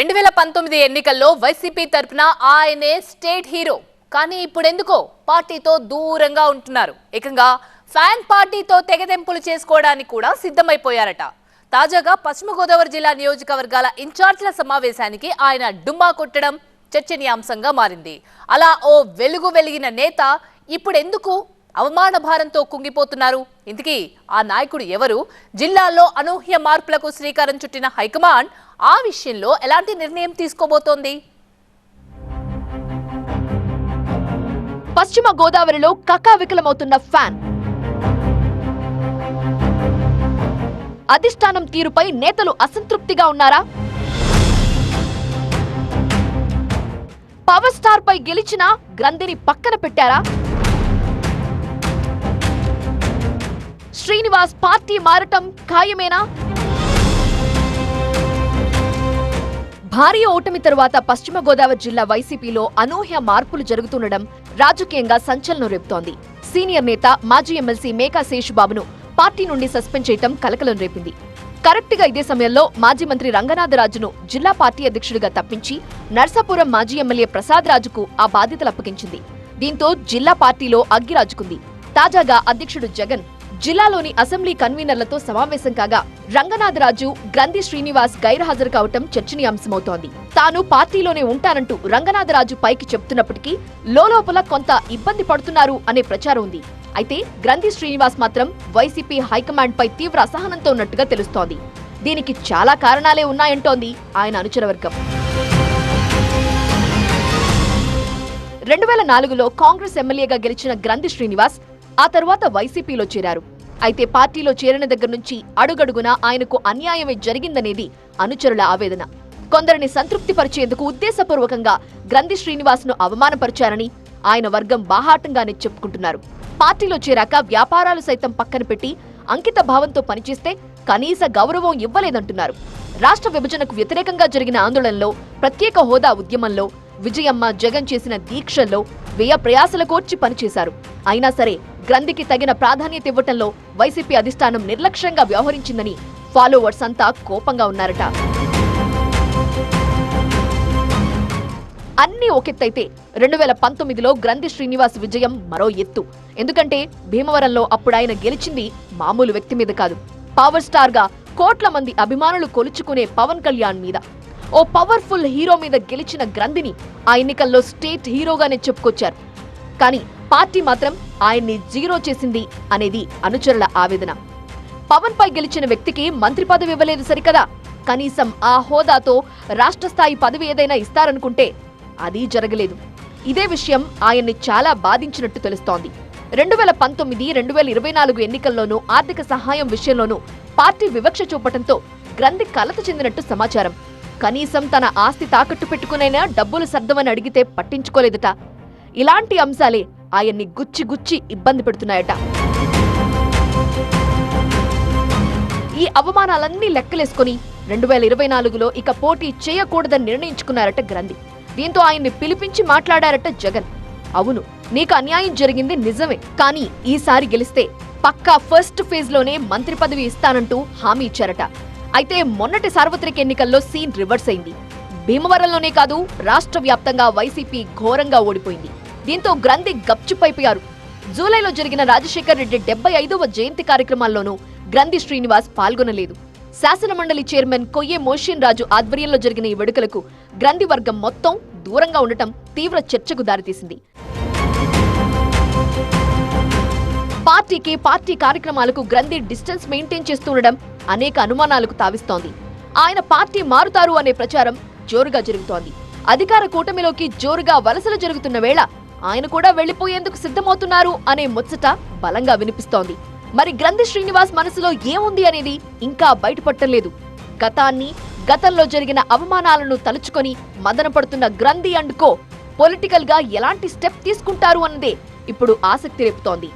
రెండు వేల పంతొమ్మిది ఎన్నికల్లో వైసీపీ తరపున ఆయనే స్టేట్ హీరో. కానీ ఇప్పుడు ఎందుకో పార్టీతో దూరంగా ఉంటున్నారు. ఏకంగా ఫ్యాన్ పార్టీతో తెగదెంపులు చేసుకోవడానికి కూడా సిద్ధమైపోయారట. తాజాగా పశ్చిమ గోదావరి జిల్లా నియోజకవర్గాల ఇన్ఛార్జ్ల సమావేశానికి ఆయన డుమ్మా కొట్టడం చర్చనీయాంశంగా మారింది. అలా ఓ వెలుగు వెలిగిన నేత ఇప్పుడు ఎందుకు అవమాన భారంతో కుంగిపోతున్నారు. ఇంతకీ ఆ నాయకుడు ఎవరు? జిల్లాలో అనూహ్య మార్పులకు శ్రీకారం చుట్టిన హైకమాండ్ ఆ విషయంలో ఎలాంటి నిర్ణయం తీసుకోబోతోంది? పశ్చిమ గోదావరిలో కకావికలమవుతున్న ఫ్యాన్. అధిష్టానం తీరుపై నేతలు అసంతృప్తిగా ఉన్నారా? పవర్ స్టార్ పై గెలిచిన గ్రంథిని పక్కన పెట్టారా? శ్రీనివాస్ పార్టీ మారటం ఖాయమేనా? భారీ ఓటమి తరువాత పశ్చిమ గోదావరి జిల్లా వైసీపీలో అనూహ్య మార్పులు జరుగుతుండడం రాజకీయంగా సంచలనం రేపుతోంది. సీనియర్ నేత మాజీ ఎమ్మెల్సీ మేకా శేషుబాబును పార్టీ నుండి సస్పెండ్ చేయటం కలకలం రేపింది. కరెక్ట్గా ఇదే సమయంలో మాజీ మంత్రి రంగనాథరాజును జిల్లా పార్టీ అధ్యక్షుడిగా తప్పించి నర్సాపురం మాజీ ఎమ్మెల్యే ప్రసాద్ రాజుకు ఆ బాధ్యతలు అప్పగించింది. దీంతో జిల్లా పార్టీలో అగ్గిరాజుకుంది. తాజాగా అధ్యక్షుడు జగన్ జిల్లాలోని అసెంబ్లీ కన్వీనర్లతో సమావేశం కాగా రంగనాథరాజు గ్రంథి శ్రీనివాస్ గైర్హాజరు కావటం చర్చనీయాంశమవుతోంది. తాను పార్టీలోనే ఉంటానంటూ రంగనాథరాజు పైకి చెప్తున్నప్పటికీ లోలోపల కొంత ఇబ్బంది పడుతున్నారు అనే ప్రచారం ఉంది. అయితే గ్రంథి శ్రీనివాస్ మాత్రం వైసీపీ హైకమాండ్ పై తీవ్ర అసహనంతో ఉన్నట్టుగా తెలుస్తోంది. దీనికి చాలా కారణాలే ఉన్నాయంటోంది ఆయన అనుచరవర్గం. రెండు వేల నాలుగులో కాంగ్రెస్ ఎమ్మెల్యేగా గెలిచిన గ్రంథి శ్రీనివాస్ ఆ తర్వాత వైసీపీలో చేరారు. అయితే పార్టీలో చేరిన దగ్గర నుంచి అడుగడుగున ఆయనకు అన్యాయమే జరిగిందనేది అనుచరుల ఆవేదన. కొందరిని సంతృప్తిపరిచేందుకు ఉద్దేశపూర్వకంగా గ్రంథి శ్రీనివాస్ను అవమానపరిచారని ఆయన వర్గం బాహాటంగానే చెప్పుకుంటున్నారు. పార్టీలో చేరాక వ్యాపారాలు సైతం పక్కన పెట్టి అంకిత భావంతో పనిచేస్తే కనీస గౌరవం ఇవ్వలేదంటున్నారు. రాష్ట్ర విభజనకు వ్యతిరేకంగా జరిగిన ఆందోళనలో ప్రత్యేక హోదా ఉద్యమంలో విజయమ్మ జగన్ చేసిన దీక్షల్లో వ్యయ ప్రయాసల కోర్చి పనిచేశారు. అయినా సరే గ్రంథికి తగిన ప్రాధాన్యత ఇవ్వటంలో వైసీపీ అధిష్టానం నిర్లక్ష్యంగా వ్యవహరించిందని ఫాలోవర్స్ అంతా కోపంగా ఉన్నారట. అన్ని ఒకెత్తైతే రెండు వేల పంతొమ్మిదిలో గ్రంథి శ్రీనివాస్ విజయం మరో ఎత్తు. ఎందుకంటే భీమవరంలో అప్పుడు ఆయన గెలిచింది మామూలు వ్యక్తి మీద కాదు. పవర్ స్టార్గా కోట్ల మంది అభిమానులు కొలుచుకునే పవన్ కళ్యాణ్ మీద. ఓ పవర్ఫుల్ హీరో మీద గెలిచిన గ్రంథిని ఆ ఎన్నికల్లో స్టేట్ హీరోగానే చెప్పుకొచ్చారు. కానీ పార్టీ మాత్రం ఆయన్ని జీరో చేసింది అనేది అనుచరుల ఆవేదన. పవన్ పై గెలిచిన వ్యక్తికి మంత్రి పదవి ఇవ్వలేదు సరికదా. కనీసం ఆ హోదాతో రాష్ట్ర స్థాయి పదవి ఏదైనా ఇస్తారనుకుంటే అది జరగలేదు. ఇదే విషయం ఆయన్ని చాలా బాధించినట్టు తెలుస్తోంది. రెండు వేల పంతొమ్మిది రెండు వేల ఇరవై నాలుగు ఎన్నికల్లోనూ ఆర్థిక సహాయం విషయంలోనూ పార్టీ వివక్ష చూపటంతో గ్రంథి కలత చెందినట్టు సమాచారం. కనీసం తన ఆస్తి తాకట్టు పెట్టుకునైనా డబ్బులు సర్దమని అడిగితే పట్టించుకోలేదట. ఇలాంటి అంశాలే ఆయన్ని గుచ్చి గుచ్చి ఇబ్బంది పెడుతున్నాయట. ఈ అవమానాలన్నీ లెక్కలేసుకుని రెండు వేల ఇరవై నాలుగులో ఇక పోటీ చేయకూడదని నిర్ణయించుకున్నారట గ్రంథి. దీంతో ఆయన్ని పిలిపించి మాట్లాడారట జగన్. అవును నీకు అన్యాయం జరిగింది నిజమే కానీ ఈసారి గెలిస్తే పక్కా ఫస్ట్ ఫేజ్లోనే మంత్రి పదవి ఇస్తానంటూ హామీ ఇచ్చారట. అయితే మొన్నటి సార్వత్రిక ఎన్నికల్లో సీన్ రివర్స్ అయింది. భీమవరంలోనే కాదు రాష్ట్ర వ్యాప్తంగా వైసీపీ ఘోరంగా ఓడిపోయింది. దీంతో గ్రంథి గప్చుపైపోయారు. జూలైలో జరిగిన రాజశేఖర్ రెడ్డి డెబ్బై ఐదవ జయంతి కార్యక్రమాల్లోనూ గ్రంథి శ్రీనివాస్ పాల్గొనలేదు. శాసనమండలి చైర్మన్ కొయ్యే మోషిన్ రాజు ఆధ్వర్యంలో జరిగిన ఈ వేడుకలకు గ్రంథి వర్గం మొత్తం దూరంగా ఉండటం తీవ్ర చర్చకు దారితీసింది. పార్టీకి పార్టీ కార్యక్రమాలకు గ్రంథి డిస్టెన్స్ మెయింటైన్ చేస్తుండడం అనేక అనుమానాలకు తావిస్తోంది. ఆయన పార్టీ మారుతారు అనే ప్రచారం జోరుగా జరుగుతోంది. అధికార కూటమిలోకి జోరుగా వలసలు జరుగుతున్న వేళ ఆయన కూడా వెళ్ళిపోయేందుకు సిద్ధమవుతున్నారు అనే ముచ్చట బలంగా వినిపిస్తోంది. మరి గ్రంథి శ్రీనివాస్ మనసులో ఏముంది అనేది ఇంకా బయటపట్టలేదు గతాన్ని గతంలో జరిగిన అవమానాలను తలుచుకొని మదనపడుతున్న గ్రంథి అండ్ కో పొలిటికల్గా ఎలాంటి స్టెప్ తీసుకుంటారు అన్నదే ఇప్పుడు ఆసక్తి రేపుతోంది.